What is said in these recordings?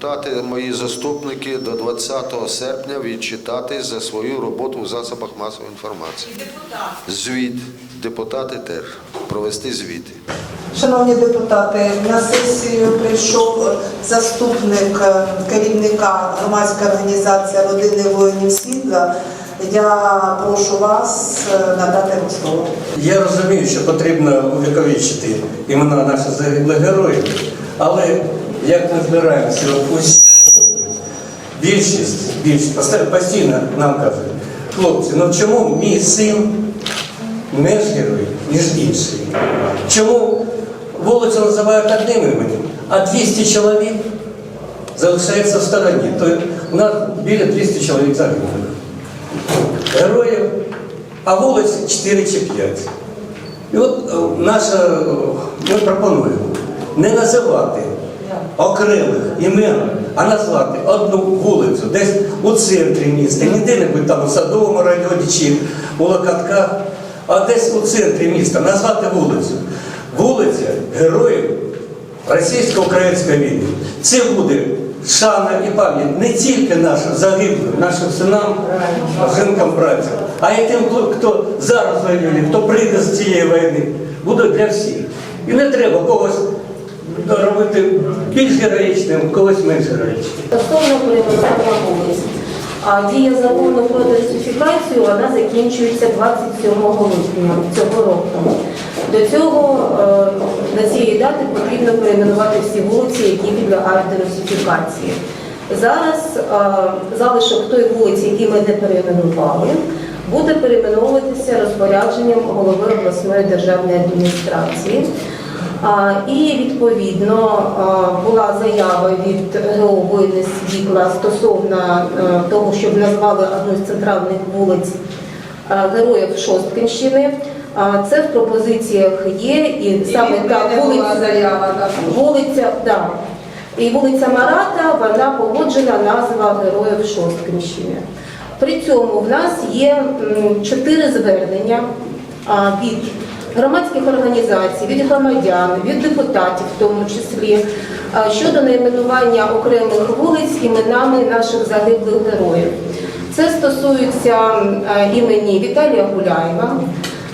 депутати, мої заступники до 20 серпня відчитати за свою роботу в засобах масової інформації. Звіт. Депутати теж провести звіти. Шановні депутати, на сесію прийшов заступник е, керівника громадської організації родини воїнів світла. Я прошу вас е, надати йому слово. Я розумію, що потрібно увіковічити імена наших загиблих героїв, але як ми збираємося ось більшість, більшість постійно нам кажуть, хлопці, ну чому мій син менш герой, ніж інший? Чому вулицю називають одним іменем, а 200 чоловік залишається в стороні? То у нас біля 200 чоловік загиблих героїв, а вулиць 4 чи 5. І от е, наша, е, ми пропонуємо не називати окремих імен, а назвати одну вулицю десь у центрі міста, не де-небудь там у Садовому районі чи у Локатках, а десь у центрі міста назвати вулицю. Вулиця Героїв Російсько-Української війни. Це буде шана і пам'ять не тільки нашим загиблим, нашим синам, жінкам, братцям, а й тим, хто- зараз воює, хто прийде з цієї війни. Буде для всіх. І не треба когось робити більш героїчним, когось менш героїчним. Стосовно. А дія закону про дерсифікацію вона закінчується 27 липня цього року. До цього е, на цієї дати потрібно перейменувати всі вулиці, які підлягають дерсифікації. Зараз е, залишок той вулиці, які ми не перейменували, буде перейменовуватися розпорядженням голови обласної державної адміністрації. І відповідно була заява від ГО «Воїни світла стосовно того, щоб назвали одну з центральних вулиць героїв Шосткинщини. А, Це в пропозиціях є, і саме та вулиця, вулиця, да. І вулиця Марата, вона погоджена назва героїв Шосткинщини. При цьому в нас є чотири звернення від громадських організацій, від громадян, від депутатів, в тому числі щодо найменування окремих вулиць іменами наших загиблих героїв. Це стосується імені Віталія Гуляєва,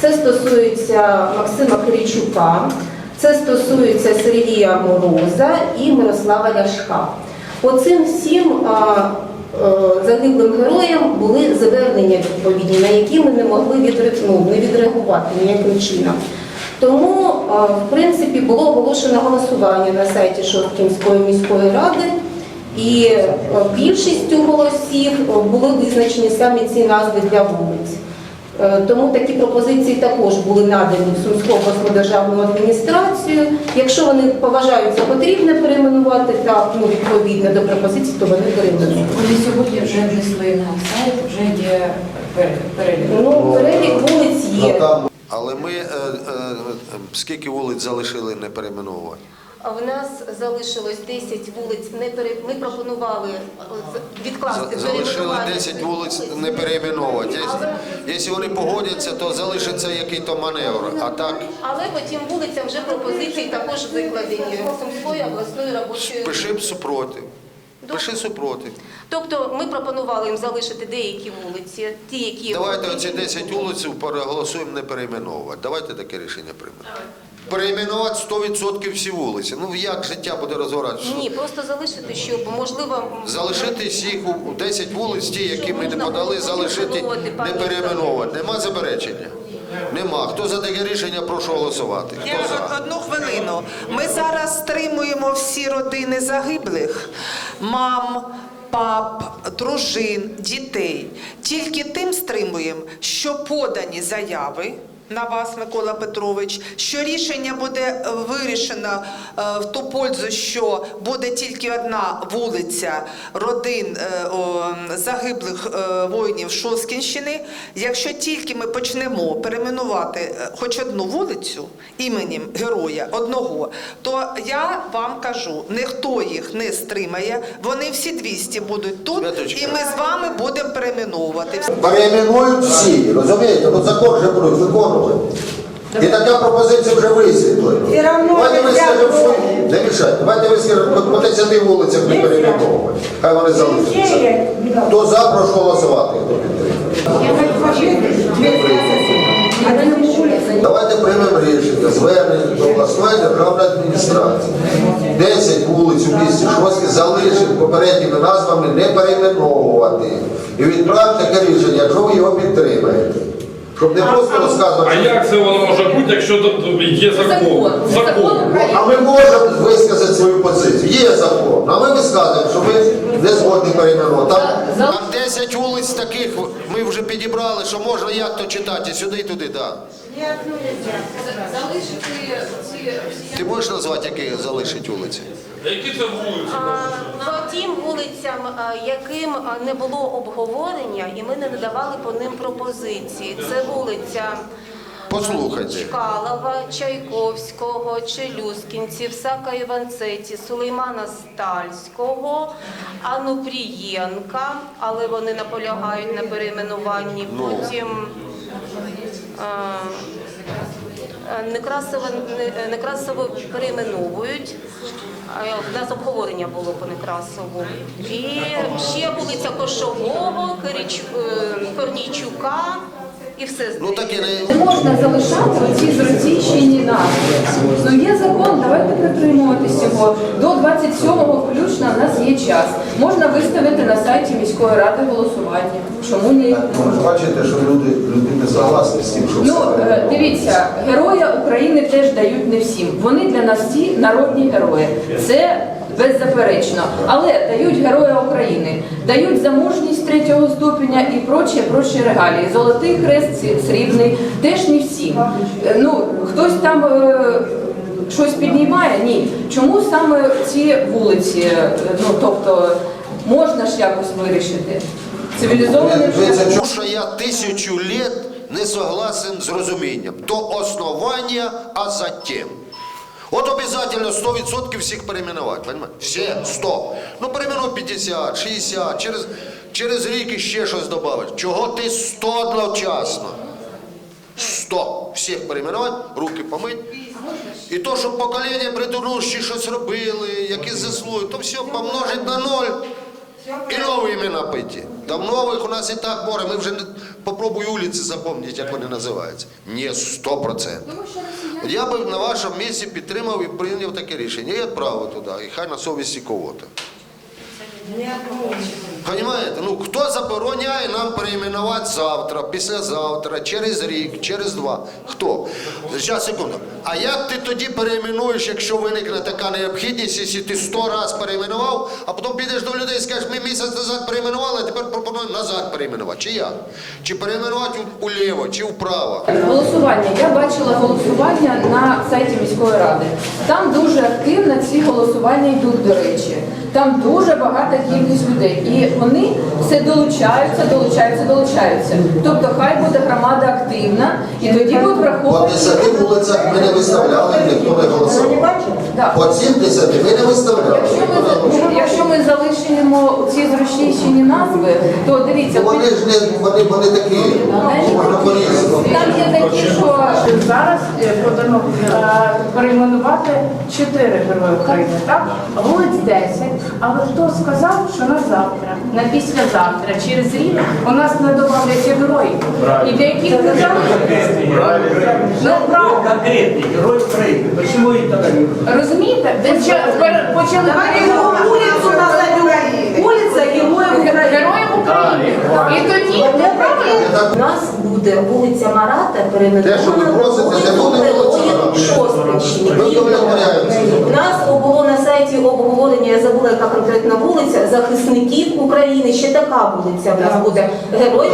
це стосується Максима Киричука, це стосується Сергія Мороза і Мирослава Ляшка. По цим всім загиблим героям були звернення відповідні, на які ми не могли відре- ну, не відреагувати ніяким чином. Тому, в принципі, було оголошено голосування на сайті Шосткінської міської ради, і е, більшістю голосів е, були визначені саме ці назви для вулиць. Е, Тому такі пропозиції також були надані в Сумську обласну державну адміністрацію. Якщо вони поважають за потрібне перейменувати так, ну відповідно до пропозицій, то вони перейменують. Вони сьогодні вже внесли на сайт, вже є перелік. Ну, перелік вулиць є. Але ми е, е, скільки вулиць залишили не перейменувати? А в нас залишилось 10 вулиць. Не пере... Ми пропонували е, відкласти За- Залишили 10 вулиць не перейменувати. Але- Якщо вони погодяться, то залишиться який-то маневр. А так Але по тим вулицям вже пропозиції також викладені Сумської обласної робочої. пиши супротив. Пиши супротив. Тобто ми пропонували їм залишити деякі вулиці, ті, які Давайте оці 10 вулиць переголосуємо не перейменовувати. Давайте таке рішення приймемо. Перейменувати 100% всі вулиці. Ну як життя буде розвиватися? Ні, просто залишити, щоб можливо Залишити всіх у 10 вулиць, ті, які ми не подали, залишити, не перейменовувати. Нема заперечення? Нема. Хто за таке рішення, прошу голосувати. Я Хто за? одну хвилину. Ми зараз стримуємо всі родини загиблих, мам, пап, дружин, дітей. Тільки тим стримуємо, що подані заяви. На вас, Микола Петрович, що рішення буде е, вирішено е, в ту пользу, що буде тільки одна вулиця родин е, загиблих воїнів Шоскінщини. Якщо тільки ми почнемо перейменувати хоч одну вулицю іменем героя одного, то я вам кажу, ніхто їх не стримає. Вони всі 200 будуть тут, Святочка. і ми з вами будемо перейменовувати. Перейменують всі, розумієте? Бо закон вже будуть виконувати. І така пропозиція вже висвітлена. Давайте вискажемо. Не мішайте. Давайте ви по- по 10 вулицях не перейменовувати. Хай вони залишаться. Хто за, прошу голосувати. Хто підтримує. Давайте приймемо рішення, звернення до обласної державної адміністрації. 10 вулиць у місті Шостки залишити попередніми назвами не перейменовувати. І відправити таке рішення, якщо ви його підтримаєте. Щоб не просто А як це воно може бути, якщо є закон? Закон. Закон А ми можемо висказати свою позицію. Є закон. А ми висказуємо, що ми не згодні перейменувати. Там Там 10 вулиць таких ми вже підібрали, що можна як то читати, сюди і туди, так. Залишити ці Ти можеш назвати, які залишить вулиці? Які це вулиці? По тим вулицям, яким не було обговорення, і ми не надавали по ним пропозиції. Це вулиця Послухайте. Чкалова, Чайковського, Челюскінців, Сака Іванцеті, Сулеймана Стальського, Анупрієнка, але вони наполягають на перейменуванні. Потім а, а, Некрасово, Некрасово перейменовують. А, В нас обговорення було по Некрасову. І ще вулиця Кошового, е, Корнійчука і все Ну так і не. Не можна залишати оці зрозійщені назви. Ну є закон, давайте притримуватись його. До 27-го включно в нас є час. Можна виставити на сайті міської ради голосування. Чому ні? ви ж бачите, що люди, люди не согласні з тим, що Ну все е, дивіться, героя України теж дають не всім. Вони для нас всі народні герої. Це беззаперечно. Але дають героя України, дають за мужність третього ступеня і прочі, прочі регалії. Золотий хрест, срібний, теж не всім. Е, Ну хтось там. е, Щось піднімає? Ні. Чому саме ці вулиці? Е, Ну тобто можна ж якось вирішити цивілізованим. Тому що я тисячу літ не согласен з розумінням. То основання, а затем. От обязательно 100% всіх перейменувати, понимаете? Все, 100. Ну перейменуй 50, 60, через, через рік іще щось додати. Чого ти 100 одночасно? 100. Всіх перейменувати, руки помить. І то, щоб покоління предыдущі щось робили, якісь заслуги, то все помножить на ноль. І нові імена пойти. Там нових у нас і так море. Ми вже не попробуй вулиці запам'ятати, як вони називаються. Ні, 100%. Я би на вашому місці підтримав і прийняв таке рішення. І відправив туди, і хай на совісті кого-то. Понимаєте? Ну хто забороняє нам перейменувати завтра, післязавтра, через рік, через два? Хто? Зараз, секунду. А як ти тоді перейменуєш, якщо виникне така необхідність, якщо ти сто разів перейменував, а потім підеш до людей і скажеш, ми місяць назад перейменували, а тепер пропонуємо назад перейменувати. Чи як? Чи перейменувати уліво, чи вправо? Голосування. Я бачила голосування на сайті міської ради. Там дуже активно ці голосування йдуть, до речі. Там дуже багата кількість людей. І вони все долучаються, долучаються, долучаються. Тобто хай буде громада активна, і тоді будуть По враховувати. 10 вулицях ми не виставляли, ніхто не голосував. По 70 ми не виставляли. Якщо ніхто не ми, голосував. Залишимо ці зрощищені назви, то дивіться, Ну, Вони ж не вони, вони такі, там є такі, що Зараз е, подано е, перейменувати чотири герої України, так? Вулиць 10. Але хто сказав, що на завтра, на післязавтра, через рік у нас не додавляться герої? І для яких не залишиться? Ну, правда. Конкретний герой України. Почему їх тоді не Розумієте? Почали, Давайте вулицю. Вулиця Героїв України. Героїв України. І тоді неправильно. У нас буде вулиця Марата Те, що ви просите, це буде. У нас було на сайті обговорення, я забула, яка конкретна вулиця, захисників України. Ще така вулиця в нас буде. Героїв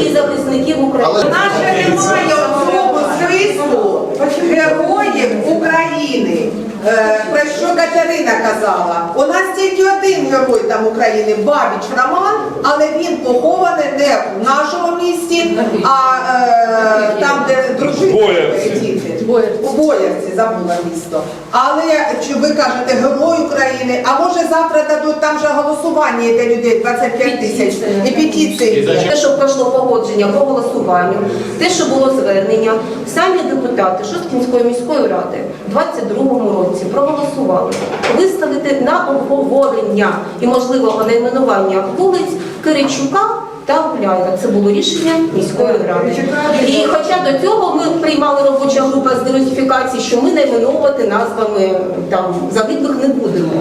і захисників України. Але- Наша немає цього списку героїв України. Е, Про що Катерина казала? У нас тільки один герой там України Бабіч Роман, але він похований не в нашому місті, а е, там, де дружина Боярці. діти. У Боярці забула місто. Але чи ви кажете Герой України, а може завтра дадуть там же голосування йде людей 25 тисяч і петиції. Те, що пройшло погодження по голосуванню, те, що було звернення, самі депутати Шосткінської міської ради в 22-му році проголосували виставити на обговорення і можливого найменування вулиць Киричука та Гуляєва. Це було рішення міської ради. І хоча до цього ми приймали робоча група з дерусифікації, що ми найменовувати назвами там загиблих не будемо.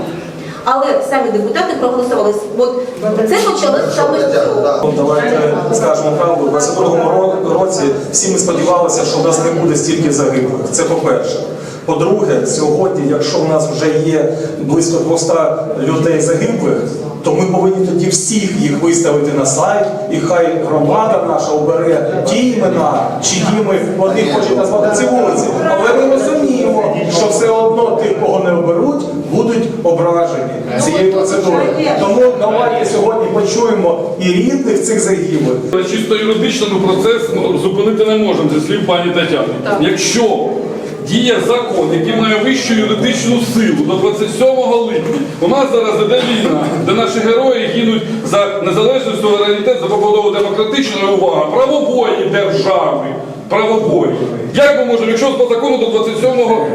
Але самі депутати проголосували. От це почалося саме з цього. Ну, Давайте скажемо правду. У 22-му році всі ми сподівалися, що в нас не буде стільки загиблих. Це по-перше. По-друге, сьогодні, якщо в нас вже є близько 200 людей загиблих, то ми повинні тоді всіх їх виставити на сайт, і хай громада наша обере ті імена, чиї ми вони хочуть назвати ці вулиці. Але ми розуміємо, що все одно тих, кого не оберуть, будуть ображені цією процедурою. Тому давайте сьогодні почуємо і рідних цих загиблих, Чисто юридично ми процес зупинити не можемо, зі слів пані Тетяни. Якщо діє закон, який має вищу юридичну силу до 27 липня, у нас зараз іде війна, де наші герої гинуть за незалежність, суверенітет, за побудову демократичної увага, правової держави. Правової. Як ми можемо, якщо по закону до 27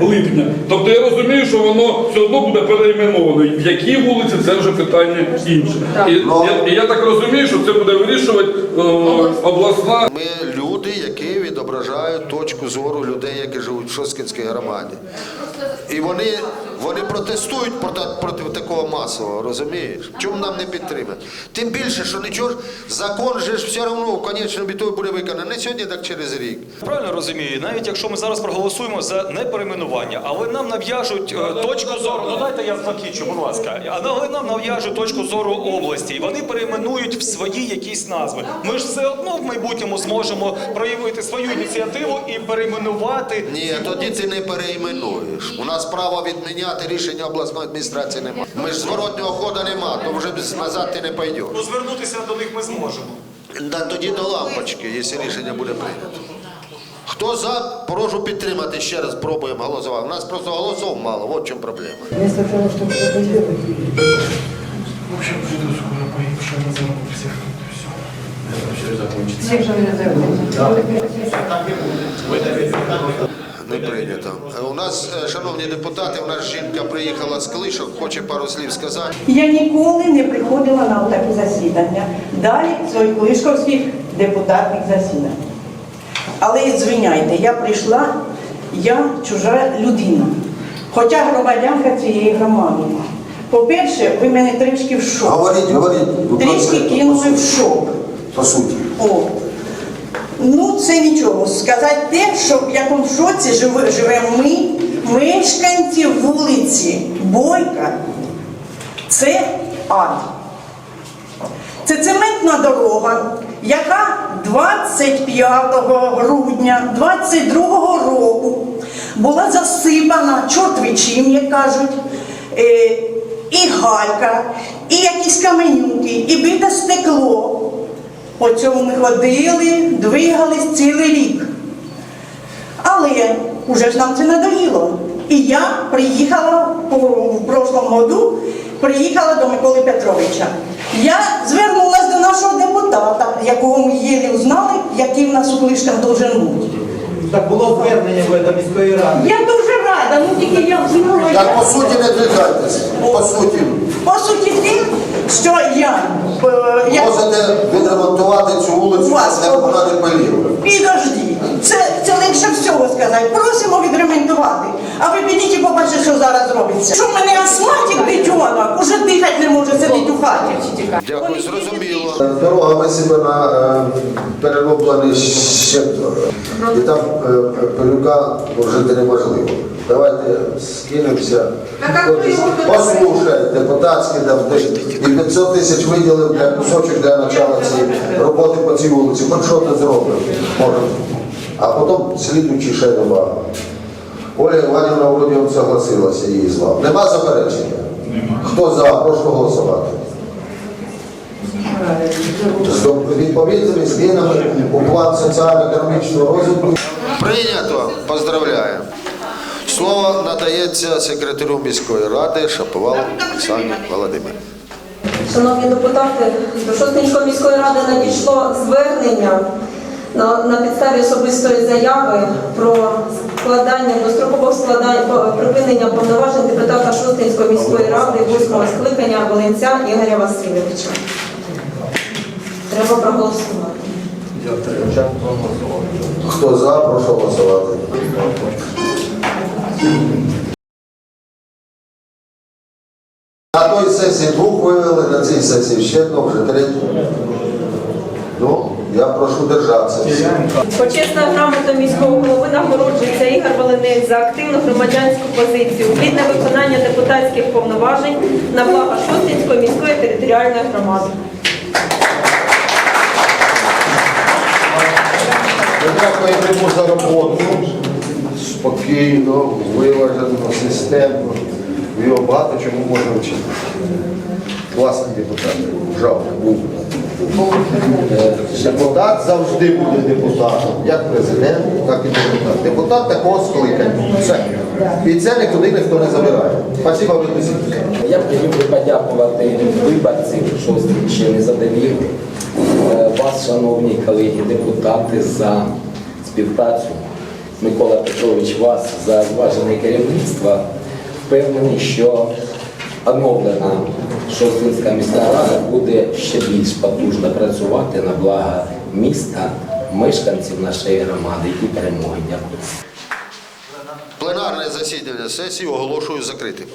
липня? Тобто я розумію, що воно все одно буде переіменовано. В які вулиці це вже питання інше. І, я, і я так розумію, що це буде вирішувати е, обласна відображають точку зору людей, які живуть в Шоскінській громаді. І вони, вони протестують проти, проти такого масового, розумієш? Чому нам не підтримати? Тим більше, що нічого ж, закон же ж все одно в конечному ітогі буде виконаний. Не сьогодні, так через рік. Правильно розумію, навіть якщо ми зараз проголосуємо за неперейменування, але нам нав'яжуть е, точку зору. Ну дайте я закінчу, будь ласка. Але нам нав'яжуть точку зору області, і вони перейменують в свої якісь назви. Ми ж все одно в майбутньому зможемо проявити свою ініціативу і перейменувати. Ні, тоді ти не переіменуєш. У нас права відміняти рішення обласної адміністрації немає. Ми ж зворотнього ходу нема, то вже назад ти не пойдеш. Ну, звернутися до них ми зможемо. Да, тоді до лампочки, якщо рішення буде прийнято. Хто за, прошу підтримати ще раз, пробуємо голосувати. У нас просто голосів мало, от в чому проблема. Не прийнято. Е, У нас, е, шановні депутати, у нас жінка приїхала з Клишок, хоче пару слів сказати. Я ніколи не приходила на такі засідання. Далі своїх лишковських депутатних засідань. Але звиняйте, я прийшла, я чужа людина, хоча громадянка цієї громади. По-перше, ви мене трішки в шок. Говоріть, говоріть. Трішки кинули в шок. По суті. О. Ну, це нічого. Сказати те, що в якому шоці живемо ми, мешканці вулиці Бойка. Це ад. Це цементна дорога, яка 25 грудня 22 року була засипана чорт чим, як кажуть, е, і галька, і якісь каменюки, і бите стекло. По цьому ми ходили, двигались цілий рік. Але вже ж нам це надоїло. І я приїхала в прошлому году, приїхала до Миколи Петровича. Я звернулася до нашого депутата, якого ми єлі узнали, який в нас у Клишках должен бути. Так було звернення до міської ради. Я дуже рада, ну тільки я звернулася. Так по суті не двигайтесь. По суті. По суті тим, що я, е, я Можете відремонтувати цю вулицю, Вас, вона не паліла. Підожди, це, це легше всього сказати. Просимо відремонтувати. А ви підіть зараз робиться. Що в мене астматик дитьонок, уже дихати не може сидіти у хаті. Дякую, зрозуміло. Дорога висипана на перероблений сектор. І там е, пилюка жити неможливо. Давайте скинемося. Послухай, депутатський там і 500 тисяч виділив для кусочок для начала цієї роботи по цій вулиці. Хоч що ти зробив, може. А потім слідуючи ще добавив. Оля Іванівна вроді он согласилася її звав. Нема заперечення? Хто за? Прошу голосувати. з відповідними змінами у план соціально-економічного розвитку. Прийнято. Поздравляємо. Слово надається секретарю міської ради Шаповал Оксані Володимирівні. Шановні депутати, до Шостинської міської ради надійшло звернення на, на підставі особистої заяви про складання дострокового складання припинення повноважень депутата Шостинської міської ради восьмого скликання Волинця Ігоря Васильовича. Треба проголосувати. Хто за, прошу голосувати. На той сесії двох вивели, на цій сесії ще одного, вже третю. Я прошу держатися. всіх. Почесною грамотою міського голови нагороджується Ігор Волинець за активну громадянську позицію, плідне виконання депутатських повноважень на благо Шостинської міської територіальної громади. Дякуємо йому за роботу. Спокійно, виважено, системно. Його багато чому можна вчити. Класний депутат. Жалко, був. Депутат завжди буде депутатом, як президент, так і депутат. Депутат такого скликання. Все. І це нікуди ніхто не забирає. Спасибо, ви Я б хотів би подякувати виборців Шостківщини за довіру. Е, Вас, шановні колеги депутати, за співпрацю. Микола Петрович, вас за зважене керівництво. Впевнений, що оновлена Шостинська міська рада буде ще більш потужно працювати на благо міста, мешканців нашої громади і перемоги. Дякую. Пленарне засідання сесії оголошую закритим.